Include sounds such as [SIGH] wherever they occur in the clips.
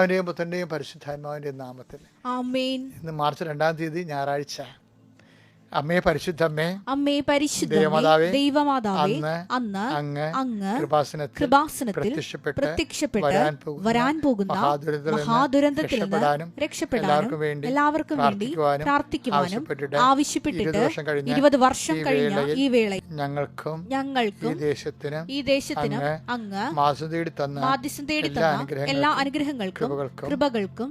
അവന്റെയും പുത്രന്റെയും പരിശുദ്ധാത്മാവിന്റെയും നാമത്തിൽ. ഇന്ന് മാർച്ച് രണ്ടാം തീയതി ഞായറാഴ്ച. അമ്മയെ പരിശുദ്ധമ്മേ അമ്മേ പരിശുദ്ധ ദേവമാതാവേ, അന്ന് അങ്ങ് അങ്ങ് കൃപാസനത്തിൽ കൃപാസനത്തിൽ പ്രത്യക്ഷപ്പെട്ട് വരാൻ പോകുന്ന മഹാദുരന്തത്തിൽ നിന്ന് രക്ഷപ്പെടാനും എല്ലാവർക്കും വേണ്ടി പ്രാർത്ഥിക്കുവാനും ആവശ്യപ്പെട്ടിട്ട് ഇരുപത് വർഷം കഴിഞ്ഞ ഈ വേളയിൽ ഈ ഞങ്ങൾക്കും ഈ ഞങ്ങൾക്കും ദേശത്തിനും ഈ ദേശത്തിനും അങ്ങ് മാസം തേടി തന്ന തേടി എല്ലാ തന്ന അനുഗ്രഹങ്ങൾക്കും എല്ലാ അനുഗ്രഹങ്ങൾക്കും കൃപകൾക്കും കൃപകൾക്കും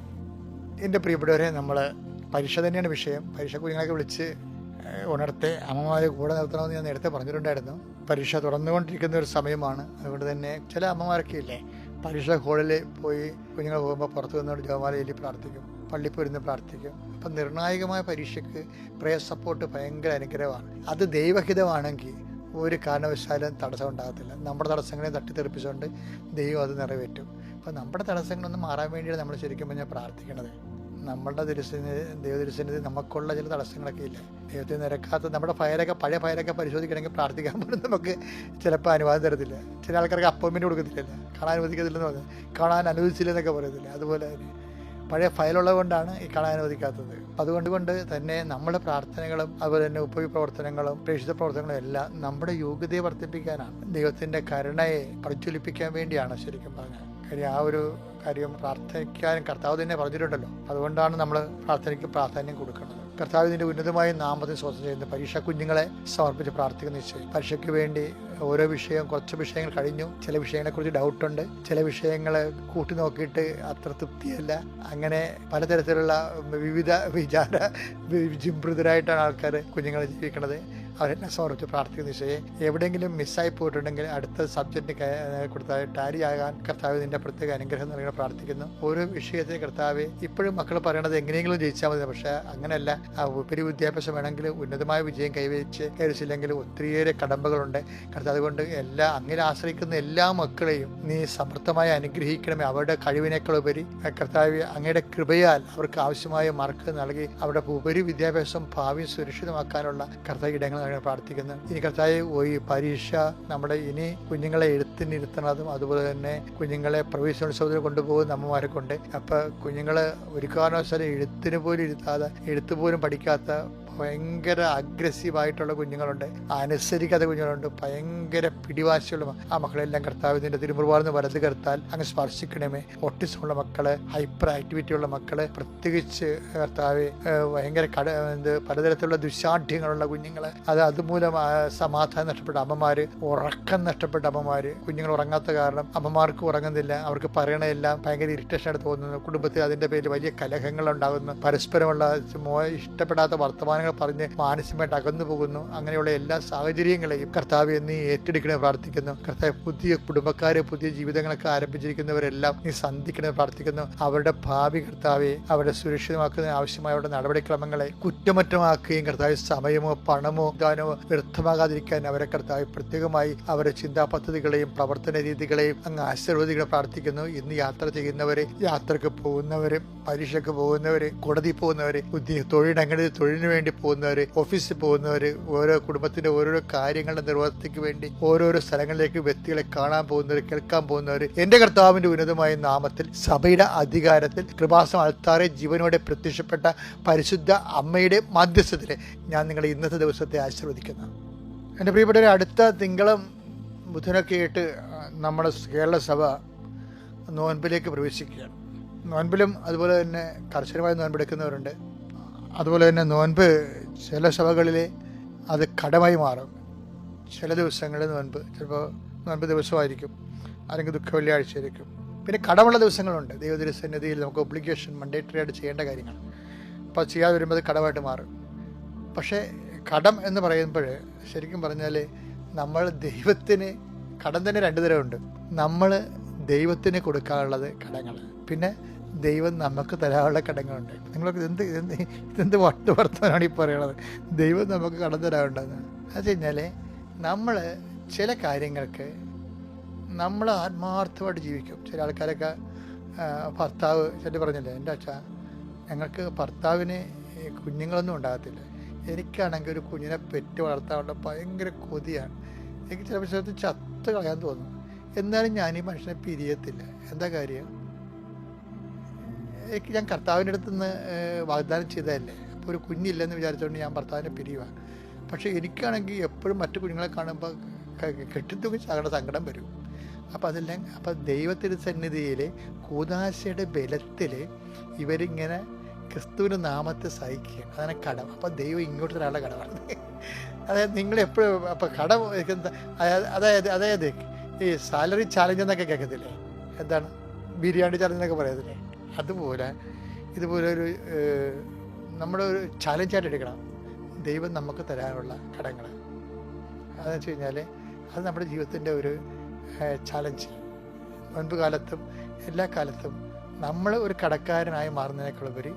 എന്റെ പ്രിയപ്പെട്ടവരെ നമ്മൾ പരീക്ഷ തന്നെയാണ് വിഷയം. പരീക്ഷ കുഞ്ഞുങ്ങളൊക്കെ വിളിച്ച് ഉണർത്തെ അമ്മമാരെ കൂടെ നിർത്തണമെന്ന് ഞാൻ നേരത്തെ പറഞ്ഞിട്ടുണ്ടായിരുന്നു. പരീക്ഷ തുറന്നുകൊണ്ടിരിക്കുന്ന ഒരു സമയമാണ്. അതുകൊണ്ട് തന്നെ ചില അമ്മമാരൊക്കെ ഇല്ലേ പരീക്ഷ ഹോളിൽ പോയി കുഞ്ഞുങ്ങൾ പോകുമ്പോൾ പുറത്തു നിന്നുകൊണ്ട് ജോമാലയിൽ പ്രാർത്ഥിക്കും പള്ളിയിൽ പോയിരുന്ന് പ്രാർത്ഥിക്കും. അപ്പം നിർണായകമായ പരീക്ഷയ്ക്ക് പ്രേയർ സപ്പോർട്ട് ഭയങ്കര അനുഗ്രഹമാണ്. അത് ദൈവഹിതമാണെങ്കിൽ ഒരു കാരണവശാലും തടസ്സം ഉണ്ടാകത്തില്ല. നമ്മുടെ തടസ്സങ്ങളെ തട്ടിത്തെറിപ്പിച്ചുകൊണ്ട് ദൈവം അത് നിറവേറ്റും. അപ്പോൾ നമ്മുടെ തടസ്സങ്ങളൊന്നും മാറാൻ വേണ്ടിയാണ് നമ്മൾ ശരിക്കും പറഞ്ഞാൽ പ്രാർത്ഥിക്കണത്. നമ്മളുടെ ദൈവ ദൈവതിരുസന്നിധി നമുക്കുള്ള ചില തടസ്സങ്ങളൊക്കെ ഇല്ല? ദൈവത്തെ നിരക്കാത്ത നമ്മുടെ ഫയലൊക്കെ പഴയ ഫയലൊക്കെ പരിശോധിക്കണമെങ്കിൽ പ്രാർത്ഥിക്കാൻ പോലും നമുക്ക് ചിലപ്പോൾ അനുവാദം തരത്തില്ല. ചില ആൾക്കാർക്ക് അപ്പോയിൻമെന്റ് കൊടുക്കത്തില്ല കാണാൻ അനുവദിക്കത്തില്ലെന്ന് പറഞ്ഞു. കാണാൻ അനുവദിച്ചില്ലെന്നൊക്കെ പറയത്തില്ല? അതുപോലെ തന്നെ. പഴയ ഫയലുള്ളത് കൊണ്ടാണ് ഈ കാണാൻ അനുവദിക്കാത്തത്. അതുകൊണ്ട് കൊണ്ട് തന്നെ നമ്മുടെ പ്രാർത്ഥനകളും അതുപോലെ തന്നെ ഉപയോഗ പ്രവർത്തനങ്ങളും പ്രേക്ഷിത പ്രവർത്തനങ്ങളും എല്ലാം നമ്മുടെ യോഗ്യതയെ വർദ്ധിപ്പിക്കാനാണ് ദൈവത്തിന്റെ കരുണയെ പ്രജ്വലിപ്പിക്കാൻ വേണ്ടിയാണ് ശരിക്കും പറഞ്ഞത് കാര്യം ആ ഒരു കാര്യം പ്രാർത്ഥിക്കാനും കർത്താവ് തന്നെ പറഞ്ഞിട്ടുണ്ടല്ലോ. അതുകൊണ്ടാണ് നമ്മൾ പ്രാർത്ഥനയ്ക്ക് പ്രാധാന്യം കൊടുക്കുന്നത്. കർത്താവ് ഇതിന്റെ ഉന്നതമായ നാമത്തെ സ്വന്തം ചെയ്യുന്ന. പരീക്ഷ കുഞ്ഞുങ്ങളെ സമർപ്പിച്ച് പ്രാർത്ഥിക്കുന്ന നിശ്ചയം പരീക്ഷയ്ക്ക് വേണ്ടി ഓരോ വിഷയം കുറച്ച് വിഷയങ്ങൾ കഴിഞ്ഞു. ചില വിഷയങ്ങളെക്കുറിച്ച് ഡൗട്ടുണ്ട്. ചില വിഷയങ്ങൾ കൂട്ടി നോക്കിയിട്ട് അത്ര തൃപ്തിയല്ല. അങ്ങനെ പലതരത്തിലുള്ള വിവിധ വിചാര വിജിംബൃതരായിട്ടാണ് ആൾക്കാർ കുഞ്ഞുങ്ങളെ ജീവിക്കുന്നത്. അവരെന്നെ സമർപ്പിച്ച് പ്രാർത്ഥിക്കുന്ന നിശ്ചയം എവിടെയെങ്കിലും മിസ്സായി പോയിട്ടുണ്ടെങ്കിൽ അടുത്ത സബ്ജക്റ്റ് കൊടുത്താൽ ടാരി ആകാൻ കർത്താവ് നിന്റെ പ്രത്യേക അനുഗ്രഹം നൽകണം പ്രാർത്ഥിക്കുന്നു. ഓരോ വിഷയത്തിൽ കർത്താവ് ഇപ്പോഴും മക്കൾ പറയണത് എങ്ങനെയെങ്കിലും ജയിച്ചാൽ മതി. പക്ഷേ അങ്ങനെയല്ല. ഉപരി വിദ്യാഭ്യാസം വേണമെങ്കിൽ ഉന്നതമായ വിജയം കൈവരിച്ച് കൈവരിച്ചില്ലെങ്കിൽ ഒത്തിരിയേറെ കടമ്പകളുണ്ട്. കർത്താവ് അതുകൊണ്ട് എല്ലാ അങ്ങനെ ആശ്രയിക്കുന്ന എല്ലാ മക്കളെയും നീ സമൃദ്ധമായി അനുഗ്രഹിക്കണമേ. അവരുടെ കഴിവിനേക്കാൾ ഉപരി കർത്താവ് അങ്ങയുടെ കൃപയാൽ അവർക്ക് ആവശ്യമായ മാർക്ക് നൽകി അവരുടെ ഉപരി വിദ്യാഭ്യാസം ഭാവി സുരക്ഷിതമാക്കാനുള്ള കർത്താവ് ഇടങ്ങൾ പ്രാർത്ഥിക്കുന്നു ഇനി കർത്താവ് ഈ പരീക്ഷ നമ്മുടെ ഇനി കുഞ്ഞുങ്ങളെ എഴുത്തിനിരുത്തണതും അതുപോലെ തന്നെ കുഞ്ഞുങ്ങളെ പ്രവേശനോത്സവത്തിന് കൊണ്ടുപോകുന്ന അമ്മമാരെ കൊണ്ട്. അപ്പം കുഞ്ഞുങ്ങൾ ഒരു കാരണവശാലും എഴുത്തിന് പോലും ഇരുത്താതെ എഴുത്ത് പോലും പഠിക്കാത്ത ഭയങ്കര അഗ്രസീവായിട്ടുള്ള കുഞ്ഞുങ്ങളുണ്ട്. അനുസരിക്കാത്ത കുഞ്ഞുങ്ങളുണ്ട്. ഭയങ്കര പിടിവാശിയുള്ള ആ മക്കളെല്ലാം കർത്താവിന്റെ തിരുമുറുവാർന്ന് വലത് കർത്താൽ അങ്ങ് സ്പർശിക്കണമേ. ഓട്ടിസമുള്ള മക്കൾ ഹൈപ്പർ ആക്ടിവിറ്റി ഉള്ള മക്കൾ പ്രത്യേകിച്ച് കർത്താവ് ഭയങ്കര കട എന്ത് പലതരത്തിലുള്ള ദുശാഠ്യങ്ങളുള്ള കുഞ്ഞുങ്ങൾ. അത് അതുമൂലം സമാധാനം നഷ്ടപ്പെട്ട അമ്മമാര് ഉറക്കം നഷ്ടപ്പെട്ട അമ്മമാര് കുഞ്ഞുങ്ങൾ ഉറങ്ങാത്ത കാരണം അമ്മമാർക്ക് ഉറങ്ങുന്നില്ല. അവർക്ക് പറയണതെല്ലാം ഭയങ്കര ഇറിറ്റേഷൻ ആയിട്ട് തോന്നുന്നു കുടുംബത്തിൽ അതിന്റെ പേരിൽ വലിയ കലഹങ്ങൾ ഉണ്ടാകുന്നു പരസ്പരമുള്ള ഇഷ്ടപ്പെടാത്ത വർത്തമാനങ്ങൾ പറഞ്ഞ് മാനസികമായിട്ട് അകന്നു പോകുന്നു. അങ്ങനെയുള്ള എല്ലാ സാഹചര്യങ്ങളെയും കർത്താവ് നീ ഏറ്റെടുക്കണേ പ്രാർത്ഥിക്കുന്നു. കർത്താവ് പുതിയ കുടുംബക്കാരെ പുതിയ ജീവിതങ്ങളൊക്കെ ആരംഭിച്ചിരിക്കുന്നവരെല്ലാം നീ സന്ധിക്കണേ പ്രാർത്ഥിക്കുന്നു. അവരുടെ ഭാവി കർത്താവെ അവരുടെ സുരക്ഷിതമാക്കുന്ന ആവശ്യമായ അവരുടെ നടപടിക്രമങ്ങളെ കുറ്റമറ്റമാക്കുകയും കർത്താവ് സമയമോ പണമോ ദാനമോ വ്യർത്ഥമാകാതിരിക്കാൻ അവരെ കർത്താവ് പ്രത്യേകമായി അവരുടെ ചിന്താ പദ്ധതികളെയും പ്രവർത്തന രീതികളെയും അങ്ങ് ആശീർവദിക്കണം പ്രാർത്ഥിക്കുന്നു. ഇന്ന് യാത്ര ചെയ്യുന്നവരെ യാത്രയ്ക്ക് പോകുന്നവരെ പരീക്ഷയ്ക്ക് പോകുന്നവരെ കോടതി പോകുന്നവരെ പുതിയ തൊഴിലിടങ്ങളിൽ തൊഴിലിന് വേണ്ടി പോകുന്നവര് ഓഫീസിൽ പോകുന്നവർ ഓരോ കുടുംബത്തിന്റെ ഓരോരോ കാര്യങ്ങളുടെ നിർവഹണത്തിക്ക് വേണ്ടി ഓരോരോ സ്ഥലങ്ങളിലേക്ക് വ്യക്തികളെ കാണാൻ പോകുന്നവർ കേൾക്കാൻ പോകുന്നവർ. എന്റെ കർത്താവിന്റെ ഉന്നതമായ നാമത്തിൽ സഭയുടെ അധികാരത്തിൽ കൃപാസം അൾത്താറെ ജീവനോടെ പ്രത്യക്ഷപ്പെട്ട പരിശുദ്ധ അമ്മയുടെ മധ്യസ്ഥത്തിൽ ഞാൻ നിങ്ങളെ ഇന്നത്തെ ദിവസത്തെ ആശീർവദിക്കുന്നു. എന്റെ പ്രിയപ്പെട്ടവരെ അടുത്ത തിങ്കളും ബുധനൊക്കെ ആയിട്ട് നമ്മുടെ കേരള സഭ നോൻപിലേക്ക് പ്രവേശിക്കുകയാണ്. നോൻപിലും അതുപോലെ തന്നെ കർശനമായി നോൻപെടുക്കുന്നവരുണ്ട്. അതുപോലെ തന്നെ നോൻപ് ചില സഭകളിൽ അത് കടമായി മാറും. ചില ദിവസങ്ങളിൽ നോൻപ് ചിലപ്പോൾ നോൻപ് ദിവസമായിരിക്കും. അല്ലെങ്കിൽ ദുഃഖ വെള്ളിയാഴ്ചയായിരിക്കും പിന്നെ കടമുള്ള ദിവസങ്ങളുണ്ട്. ദൈവത്തിന്റെ സന്നിധിയിൽ നമുക്ക് ഒബ്ലിഗേഷൻ മണ്ടേറ്ററി ആയിട്ട് ചെയ്യേണ്ട കാര്യങ്ങൾ. അപ്പോൾ ചെയ്യാതെ വരുമ്പോൾ അത് കടമായിട്ട് മാറും. പക്ഷേ കടം എന്ന് പറയുമ്പോൾ ശരിക്കും പറഞ്ഞാൽ നമ്മൾ ദൈവത്തിന് കടം തന്നെ രണ്ട് തരമുണ്ട് നമ്മൾ ദൈവത്തിന് കൊടുക്കാനുള്ളത് കടങ്ങൾ പിന്നെ ദൈവം നമുക്ക് തരാനുള്ള കടങ്ങളുണ്ട്. നിങ്ങളൊക്കെ എന്ത് ഇതെന്ത് വട്ട് വർത്തമാനാണ് ഈ പറയണത് ദൈവം നമുക്ക് കടം തരാറുണ്ടെന്ന്. അത് കഴിഞ്ഞാൽ നമ്മൾ ചില കാര്യങ്ങൾക്ക് നമ്മൾ ആത്മാർത്ഥമായിട്ട് ജീവിക്കും. ചില ആൾക്കാരൊക്കെ ഭർത്താവ് ചില പറഞ്ഞില്ലേ എന്റെ അച്ഛ ഞങ്ങൾക്ക് ഭർത്താവിന് കുഞ്ഞുങ്ങളൊന്നും ഉണ്ടാകത്തില്ല. എനിക്കാണെങ്കിൽ ഒരു കുഞ്ഞിനെ പെറ്റ് വളർത്താനുള്ള ഭയങ്കര കൊതിയാണ്. എനിക്ക് ചില സമയത്ത് ചത്ത് കളയാൻ തോന്നും. എന്നാലും ഞാൻ ഈ മനുഷ്യനെ പിരിയത്തില്ല. എന്താ കാര്യം? ഞാൻ കർത്താവിന്റെ അടുത്ത് നിന്ന് വാഗ്ദാനം ചെയ്തതല്ലേ? അപ്പോൾ ഒരു കുഞ്ഞില്ലെന്ന് വിചാരിച്ചുകൊണ്ട് ഞാൻ ഭർത്താവിനെ പിരിയുവാണ് പക്ഷേ എനിക്കാണെങ്കിൽ എപ്പോഴും മറ്റു കുഞ്ഞുങ്ങളെ കാണുമ്പോൾ കെട്ടിത്തൂക്കി ചകട സങ്കടം വരും. അപ്പം അതെല്ലാം അപ്പം ദൈവത്തിന്റെ സന്നിധിയിൽ കൂതാശയുടെ ബലത്തിൽ ഇവരിങ്ങനെ ക്രിസ്തുവിന്റെ നാമത്തെ സഹിക്കുക അതാണ് കടം അപ്പം ദൈവം ഇങ്ങോട്ട് തരാനുള്ള കടമാണ് അതായത് നിങ്ങൾ എപ്പോഴും അപ്പം കടം അതായത് അതായത് ഈ സാലറി ചാലഞ്ച് എന്നൊക്കെ കേൾക്കത്തില്ലേ? എന്താണ്? ബിരിയാണി ചാലഞ്ച് എന്നൊക്കെ പറയത്തില്ലേ? അതുപോലെ ഇതുപോലെ ഒരു നമ്മുടെ ഒരു ചാലഞ്ചായിട്ട് എടുക്കണം. ദൈവം നമുക്ക് തരാനുള്ള കടങ്ങൾ. അതെന്ന് വെച്ച് കഴിഞ്ഞാൽ അത് നമ്മുടെ ജീവിതത്തിന്റെ ഒരു ചാലഞ്ച് മുൻപ് കാലത്തും എല്ലാ കാലത്തും നമ്മൾ ഒരു കടക്കാരനായി മാറുന്നതിനേക്കാളുപരി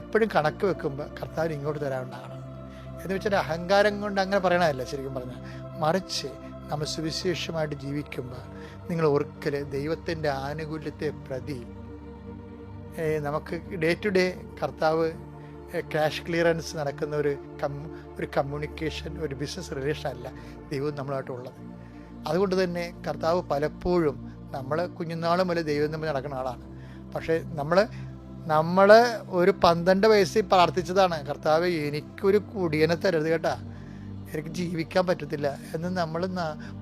എപ്പോഴും കണക്ക് വെക്കുമ്പോൾ കർത്താവ് ഇങ്ങോട്ട് തരാവുന്നതാണ് എന്ന് വെച്ചാൽ അഹങ്കാരം കൊണ്ട് അങ്ങനെ പറയണതല്ല ശരിക്കും പറഞ്ഞാൽ. മറിച്ച് നമ്മൾ സുവിശേഷമായിട്ട് ജീവിക്കുമ്പോൾ നിങ്ങൾ ഒരിക്കൽ ദൈവത്തിന്റെ ആനുകൂല്യത്തെ പ്രതി നമുക്ക് ഡേ ടു ഡേ കർത്താവ് ക്യാഷ് ക്ലിയറൻസ് നടക്കുന്ന ഒരു കം ഒരു കമ്മ്യൂണിക്കേഷൻ ഒരു ബിസിനസ് റിലേഷൻ അല്ല ദൈവം നമ്മളായിട്ടുള്ളത് അതുകൊണ്ട് തന്നെ കർത്താവ് പലപ്പോഴും നമ്മൾ കുഞ്ഞുനാൾ മുതൽ ദൈവം തമ്മിൽ നടക്കുന്ന ആളാണ്. പക്ഷേ നമ്മൾ നമ്മൾ ഒരു പന്ത്രണ്ട് വയസ്സിൽ പ്രാർത്ഥിച്ചതാണ് കർത്താവ് എനിക്കൊരു കുടിയനെ തരരുത് കേട്ടാ. എനിക്ക് ജീവിക്കാൻ പറ്റത്തില്ല. എന്ന് നമ്മൾ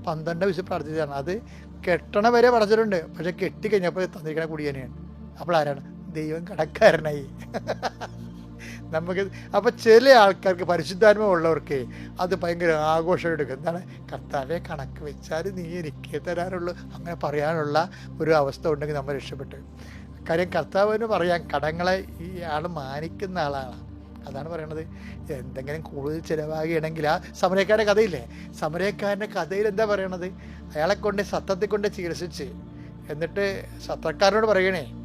പന്ത്രണ്ട് വയസ്സിൽ പ്രാർത്ഥിച്ചതാണ്. അത് കെട്ടണ വരെ പറഞ്ഞിട്ടുണ്ട് പക്ഷെ കെട്ടിക്കഴിഞ്ഞപ്പോൾ തന്നിരിക്കണ കുടിയനെയാണ്. അപ്പോൾ ആരാണ്? ദൈവം കടക്കാരനായി. നമുക്ക് അപ്പം ചില ആൾക്കാർക്ക് പരിശുദ്ധാത്മ ഉള്ളവർക്ക് അത് ഭയങ്കര ആഘോഷം എടുക്കും. എന്താണ്? കർത്താവെ കണക്ക് വെച്ചാൽ നീ എനിക്ക് തരാനുള്ളൂ അങ്ങനെ പറയാനുള്ള ഒരു അവസ്ഥ ഉണ്ടെങ്കിൽ നമ്മൾ രക്ഷപ്പെട്ടു. കാര്യം കർത്താവിന് പറയാം കടങ്ങളെ ഈ ആൾ മാനിക്കുന്ന ആളാണ്. അതാണ് പറയണത്. എന്തെങ്കിലും കൂടുതൽ ചിലവാകുകയാണെങ്കിൽ ആ സമരക്കാരുടെ കഥയില്ലേ? സമരക്കാരന്റെ കഥയിൽ എന്താ പറയണത്? അയാളെ കൊണ്ട് സത്തത്തിൽ കൊണ്ട് ചികിത്സിച്ച്. എന്നിട്ട് സത്രക്കാരനോട് പറയണേ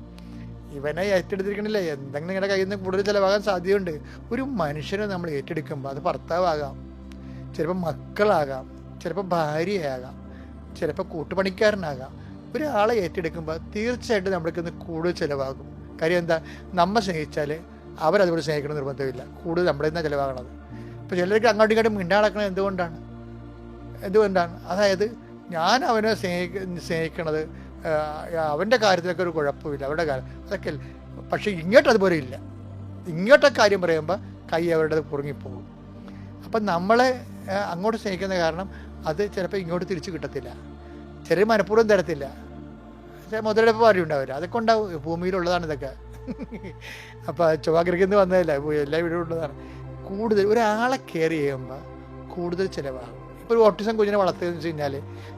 ഇവനെ ഏറ്റെടുത്തിരിക്കണില്ലേ? എന്തെങ്കിലും നിങ്ങളുടെ കയ്യിൽ നിന്ന് കൂടുതൽ ചിലവാകാൻ സാധ്യതയുണ്ട്. ഒരു മനുഷ്യനെ നമ്മൾ ഏറ്റെടുക്കുമ്പോൾ അത് ഭർത്താവാകാം ചിലപ്പോൾ മക്കളാകാം ചിലപ്പോൾ ഭാര്യയാകാം ചിലപ്പോൾ കൂട്ടുപണിക്കാരനാകാം. ഒരാളെ ഏറ്റെടുക്കുമ്പോൾ തീർച്ചയായിട്ടും നമ്മൾക്ക് കൂടുതൽ ചിലവാകും. കാര്യം എന്താ? നമ്മൾ സ്നേഹിച്ചാൽ അവരതുപോലെ സ്നേഹിക്കണം നിർബന്ധമില്ല. കൂടുതൽ നമ്മുടെ നിന്നാണ് ചിലവാകണത്. ഇപ്പോൾ ചിലർക്ക് അങ്ങോട്ടും ഇങ്ങോട്ടും മിണ്ടാടക്കണത് എന്തുകൊണ്ടാണ്? എന്തുകൊണ്ടാണ്? അതായത് ഞാൻ അവനെ സ്നേഹി സ്നേഹിക്കണത് അവന്റെ കാര്യത്തിലൊക്കെ ഒരു കുഴപ്പമില്ല അവരുടെ കാര്യം. അതൊക്കെ പക്ഷേ ഇങ്ങോട്ട് അതുപോലെ ഇല്ല. ഇങ്ങോട്ടെ കാര്യം പറയുമ്പോൾ കൈ അവരുടെ കുറുങ്ങിപ്പോകും അപ്പം നമ്മളെ അങ്ങോട്ട് സ്നേഹിക്കുന്ന കാരണം അത് ചിലപ്പോൾ ഇങ്ങോട്ട് തിരിച്ചു കിട്ടത്തില്ല. ചെറിയ മനഃപൂർവം തരത്തില്ല. മുതലെടുപ്പ് പാടി ഉണ്ടാവില്ല അതൊക്കെ ഉണ്ടാവും. ഭൂമിയിലുള്ളതാണ് ഇതൊക്കെ. അപ്പോൾ ചൊവ്വാഗ്രഹിൽ വന്നതല്ല? എല്ലാ വീടും ഉള്ളതാണ്. കൂടുതൽ ഒരാളെ കെയർ ചെയ്യുമ്പോൾ കൂടുതൽ ചിലവാകും. ഇപ്പോൾ ഒരു ഓട്ടിസം കുഞ്ഞിനെ വളർത്തുകയെന്ന് വെച്ച് കഴിഞ്ഞാൽ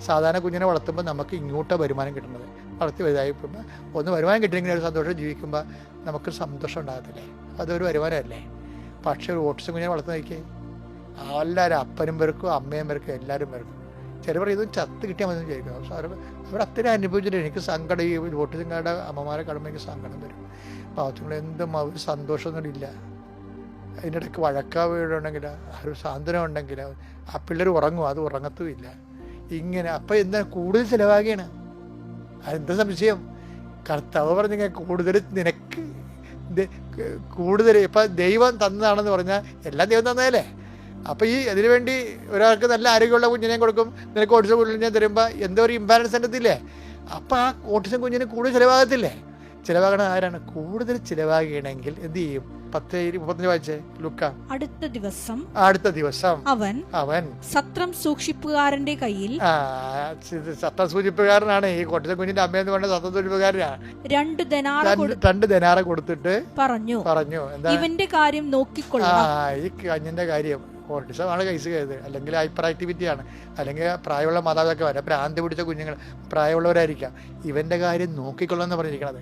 സാധാരണ കുഞ്ഞിനെ വളർത്തുമ്പോൾ നമുക്ക് ഇങ്ങോട്ടാണ് വരുമാനം കിട്ടുന്നത്. വളർത്തി വലുതായിപ്പോൾ ഒന്ന് വരുമാനം കിട്ടിയെങ്കിൽ ഒരു സന്തോഷം ജീവിക്കുമ്പോൾ നമുക്ക് സന്തോഷം ഉണ്ടാകത്തില്ലേ? അതൊരു വരുമാനമല്ലേ? പക്ഷേ ഒരു ഓട്ടിസം കുഞ്ഞിനെ വളർത്തുന്ന നോക്കിയേ എല്ലാവരും അപ്പനും പേർക്കും അമ്മയും പേർക്കും എല്ലാവരും പേർക്കും. ചിലവർ ഇതും ചത്ത് കിട്ടിയാൽ മതി വിചാരിക്കും. സാറ് അവർ അത്രയും അനുഭവിച്ചിട്ട് എനിക്ക് സങ്കടം ഈ ഓട്ടിസംകാരുടെ അമ്മമാരെ കാണുമ്പോൾ എനിക്ക് സങ്കടം വരും. പാവത്തുങ്ങൾ എന്തും അവർ സന്തോഷമൊന്നും ഇല്ല അതിനിടയ്ക്ക് വഴക്കാവുണ്ടെങ്കിൽ ആ ഒരു സാന്ത്വനം ഉണ്ടെങ്കിൽ ആ പിള്ളേർ ഉറങ്ങും അത് ഉറങ്ങത്തുമില്ല ഇങ്ങനെ അപ്പം എന്താ കൂടുതൽ ചിലവാകുകയാണ് അതെന്താ സംശയം? കർത്താവ് പറഞ്ഞ കൂടുതൽ നിനക്ക് കൂടുതൽ ഇപ്പം ദൈവം തന്നതാണെന്ന് പറഞ്ഞാൽ എല്ലാം ദൈവം തന്നതല്ലേ? അപ്പോൾ ഈ അതിനു വേണ്ടി ഒരാൾക്ക് നല്ല ആരോഗ്യമുള്ള കുഞ്ഞിനെ കൊടുക്കും നിനക്ക് ഓട്ടിസം കുഞ്ഞിനെ തരുമ്പോൾ എന്തോ ഒരു ഇമ്പാലൻസ് ഉണ്ടെത്തില്ലേ അപ്പോൾ ആ ഓട്ടിസം കുഞ്ഞിന് കൂടുതൽ ചിലവാകത്തില്ലേ? ചിലവാകണ ആരാണ്? കൂടുതൽ ചിലവാകണമെങ്കിൽ എന്ത് ചെയ്യും? പത്ത് മുപ്പത്തഞ്ച് വായിച്ചേ? ലുക്ക. അടുത്ത ദിവസം അടുത്ത ദിവസം അവൻ അവൻ സത്രം സൂക്ഷിപ്പുകാരന്റെ കയ്യിൽ സത്ത സൂചിപ്പുകാരനാണ് ഈ കൊട്ടിച്ച കുഞ്ഞിന്റെ അമ്മയെന്ന് പറഞ്ഞ സത്ത സൂചിപ്പുകാരനാണ് രണ്ട് ദനാറ രണ്ട് ദിനാറ കൊടുത്തിട്ട് പറഞ്ഞു. പറഞ്ഞു. എന്താ? ഇവന്റെ കാര്യം ആ നോക്കിക്കൊള്ളണം. ഈ കഞ്ഞിന്റെ കാര്യം ഓട്ടിസമാണ് കൈസ് കരുത് അല്ലെങ്കിൽ ഹൈപ്പർ ആക്ടിവിറ്റി ആണ് അല്ലെങ്കിൽ പ്രായമുള്ള മാതാപിതാക്കൾ ഭ്രാന്തി പിടിച്ച കുഞ്ഞുങ്ങൾ പ്രായമുള്ളവരായിരിക്കാം. ഇവന്റെ കാര്യം നോക്കിക്കൊള്ളാം എന്ന് പറഞ്ഞിരിക്കണത്.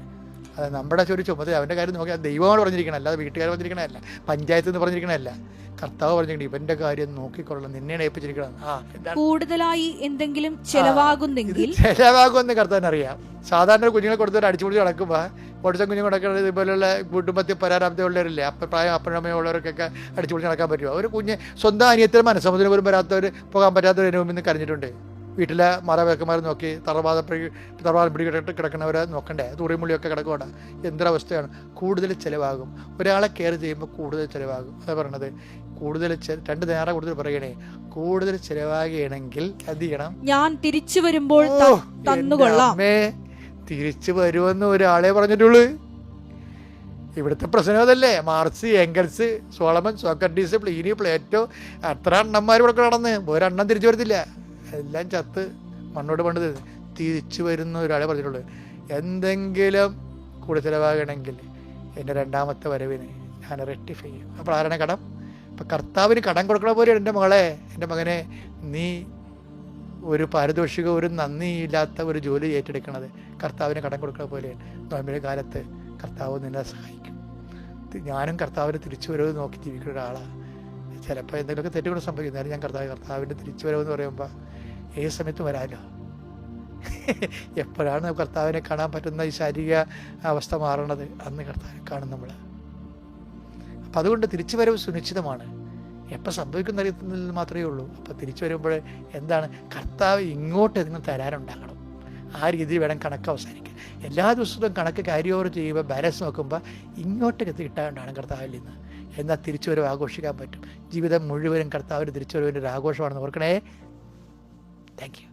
അത് നമ്മുടെ ഒരു ചുമതല അവന്റെ കാര്യം നോക്കിയാൽ ദൈവമാണ് പറഞ്ഞിരിക്കണം അല്ലാതെ വീട്ടുകാർ പറഞ്ഞിരിക്കണമല്ല പഞ്ചായത്ത് എന്ന് പറഞ്ഞിരിക്കണമല്ല കർത്താവ് പറഞ്ഞിരിക്കണം ഇവന്റെ കാര്യം നോക്കിക്കൊള്ളണം നിന്നെയാണ് ഏൽപ്പിച്ചിരിക്കണം ആ കൂടുതലായി എന്തെങ്കിലും ചെലവാകുന്നെങ്കിൽ ചിലവാകുമെന്ന് കർത്താവിന് അറിയാം. സാധാരണ കുഞ്ഞുങ്ങളെ കൊടുത്തൊരു അടിച്ചുപൊളിച്ച് നടക്കുമ്പോൾ ഓടിച്ച കുഞ്ഞു നടക്കുന്നത് ഇതുപോലുള്ള കുടുംബത്തിൽ പരാരാബ്ദമുള്ളവരില്ലേ അപ്പം പ്രായം അപ്പനമ്മയുള്ളവർക്കൊക്കെ അടിച്ചുപൊളിച്ച് നടക്കാൻ പറ്റുമോ? ഒരു കുഞ്ഞ് സ്വന്തം അനിയത്തിന് മനസ്സമുദ്രം പോലും വരാത്തവർ പോകാൻ പറ്റാത്തവർ മുമ്പിൽ നിന്ന് കരഞ്ഞിട്ടുണ്ട്. വീട്ടിലെ മാതാപിതാക്കന്മാർ നോക്കി തറവാദ തറവാദം പിടി കിട- കിടക്കുന്നവരെ നോക്കണ്ടേ? തുറിമുള്ളിയൊക്കെ കിടക്കുകയാണ് എന്തൊരവസ്ഥയാണ്? കൂടുതൽ ചിലവാകും. ഒരാളെ കെയർ ചെയ്യുമ്പോൾ കൂടുതൽ ചിലവാകും. അതാ പറയണത്. കൂടുതൽ രണ്ട് നേരം കൂടുതൽ പറയണേ. കൂടുതൽ ചിലവാകുകയാണെങ്കിൽ എന്ത് ചെയ്യണം? ഞാൻ തിരിച്ചു വരുമ്പോൾ അമ്മേ തിരിച്ചു വരുമെന്ന് ഒരാളെ പറഞ്ഞിട്ടുള്ളൂ. ഇവിടുത്തെ പ്രശ്നം അതല്ലേ? Marx Engels Solomon Socrates Pliny Plato അത്ര അണ്ണന്മാർ ഇവിടെ നടന്ന് ഒരെണ്ണം തിരിച്ചു വരത്തില്ല. എല്ലാം ചത്ത് മണ്ണോട് പണ്ട് തിരിച്ചു വരുന്ന ഒരാളെ പറഞ്ഞിട്ടുള്ളൂ. എന്തെങ്കിലും കൂടെ ചിലവാകണമെങ്കിൽ എന്റെ രണ്ടാമത്തെ വരവിന് ഞാൻ റെക്ടിഫൈ ചെയ്യും. അപ്പോൾ ആരാണ് കടം? അപ്പം കർത്താവിന് കടം കൊടുക്കണ പോലെയാണ് എന്റെ മകളെ. എന്റെ മകനെ നീ ഒരു പാരിതോഷിക ഒരു നന്ദിയില്ലാത്ത ഒരു ജോലി ഏറ്റെടുക്കണത് കർത്താവിന് കടം കൊടുക്കുന്ന പോലെയാണ്. നോമ്പിന്റെ കാലത്ത് കർത്താവ് നിന്നെ സഹായിക്കും. ഞാനും കർത്താവിന് തിരിച്ചു വരവ് നോക്കി ജീവിക്കുന്ന ഒരാളാണ് ചിലപ്പോൾ എന്തെങ്കിലുമൊക്കെ തെറ്റുകൾ സംഭവിക്കും. ഞാൻ കർത്താവ് കർത്താവിന്റെ തിരിച്ചു വരവെന്ന് പറയുമ്പോൾ ഏത് സമയത്ത് വരാമല്ലോ [LAUGHS] എപ്പോഴാണ് കർത്താവിനെ കാണാൻ പറ്റുന്ന ഈ ശാരീരിക അവസ്ഥ മാറണത്? അന്ന് കർത്താവിനെ കാണും നമ്മൾ അപ്പം അതുകൊണ്ട് തിരിച്ചു വരവ് സുനിശ്ചിതമാണ്. എപ്പോൾ സംഭവിക്കുന്ന അറിയത്തിൽ മാത്രമേ ഉള്ളൂ. അപ്പോൾ തിരിച്ചു വരുമ്പോൾ എന്താണ്? കർത്താവ് ഇങ്ങോട്ട് നിങ്ങൾ തരാനുണ്ടാകണം. ആ രീതിയിൽ വേണം കണക്ക് അവസാനിക്കാൻ. എല്ലാ ദിവസവും കണക്ക് ക്യാരി ഓവർ ചെയ്യുമ്പോൾ ബാലൻസ് നോക്കുമ്പോൾ ഇങ്ങോട്ട് കിട്ടാണ്ടാണ് കർത്താവിൽ നിന്ന്. എന്നാൽ തിരിച്ചുവരവ് ആഘോഷിക്കാൻ പറ്റും. ജീവിതം മുഴുവനും കർത്താവിന്റെ തിരിച്ചുവരവിന്റെ ഒരു ആഘോഷമാണെന്ന് ഓർക്കണേ. Thank you.